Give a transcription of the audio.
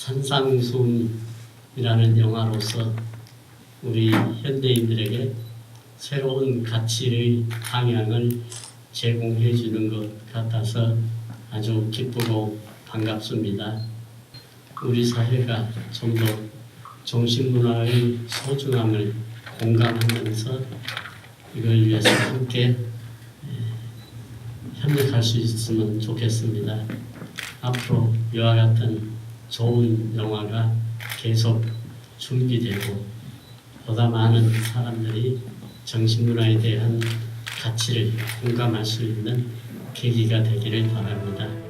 산상순이라는 영화로서 우리 현대인들에게 새로운 가치의 방향을 제공해 주는 것 같아서 아주 기쁘고 반갑습니다. 우리 사회가 좀 더 정신문화의 소중함을 공감하면서 이걸 위해서 함께 에, 협력할 수 있으면 좋겠습니다. 앞으로 이와 같은 좋은 영화가 계속 준비되고 보다 많은 사람들이 정신문화에 대한 가치를 공감할 수 있는 계기가 되기를 바랍니다.